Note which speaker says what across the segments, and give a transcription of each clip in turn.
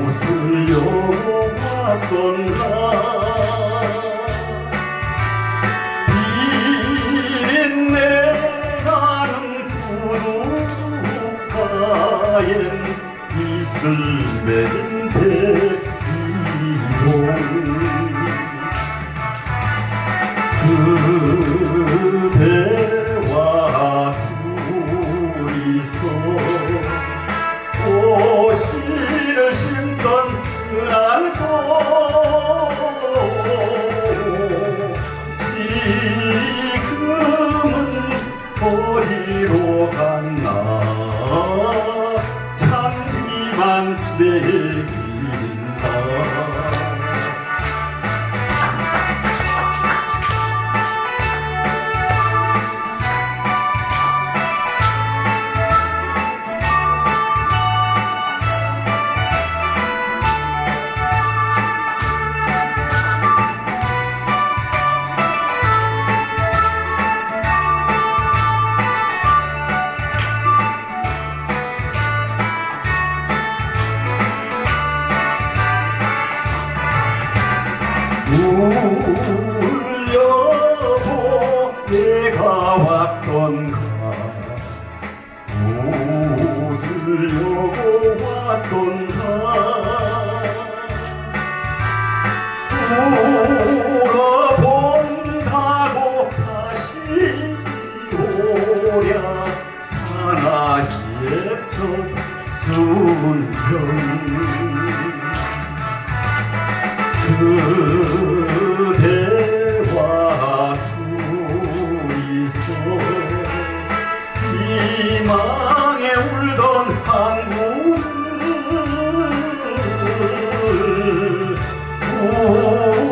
Speaker 1: 웃으려고 갔던가? 이린 내가는 구루가엔 이슬 맨 대비로 그대 씨를 심던 그날도 지금은 어디로 갔나? 참 이만 내 울려고 내가 왔던가 웃으려고 왔던가 돌아본다고 다시 오랴 사나기의 첫 순정 그 희망에 울던 한국을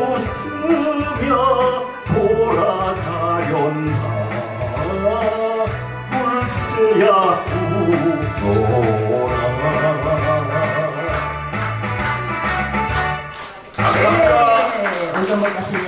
Speaker 1: 웃으며 돌아가련다 울새야 울어라
Speaker 2: 감사합니다. 네.